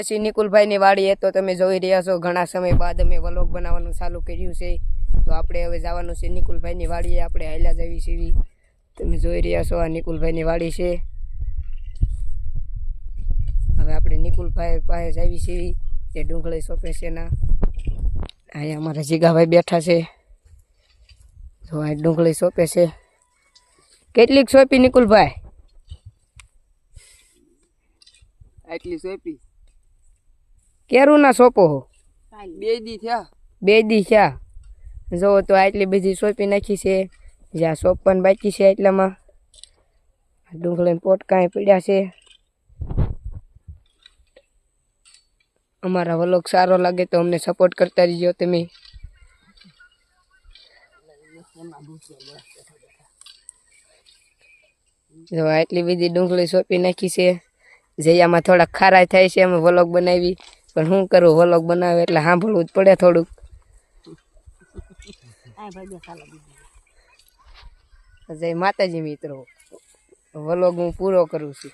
પછી નિકુલભાઈની વાડીએ તો તમે જોઈ રહ્યા છો, ઘણા સમય બાદ અમે વલોગ બનાવવાનું ચાલુ કર્યું છે. તો આપણે હવે જવાનું છે નિકુલભાઈની વાડીએ, આપણે હાલ્યા જવી છીએ તમે જોઈ રહ્યા છો આ નિકુલભાઈની વાડી છે. હવે આપણે નિકુલભાઈ પાસે જવી છીએ જે ડુંગળી સોંપે છે ના અહીંયા અમારા જીગાભાઈ બેઠા છે. જો આ ડુંગળી સોંપે છે. કેટલીક સોંપી નિકુલભાઈ? આટલી સોંપી. કેરું ના સોપો હો? બે દી થયા. બે દી થયા. જો તો આટલી બધી સોંપી નાખી છે. જ્યાં સોંપવાનું બાકી છે એટલામાં ડુંગળીને પોટ કાંઈ પડ્યા છે. અમારા વલોગ સારો લાગે તો અમને સપોર્ટ કરતા રહીજો તમે. જો આટલી બધી ડુંગળી સોંપી નાખી છે. જયામાં થોડાક ખારા થાય છે અમે વલોગ બનાવી. પણ શું કરું? વલોગ બનાવે એટલે સાંભળવું જ પડે થોડુંક. જય માતાજી મિત્રો. વલોગ હું પૂરો કરું છું.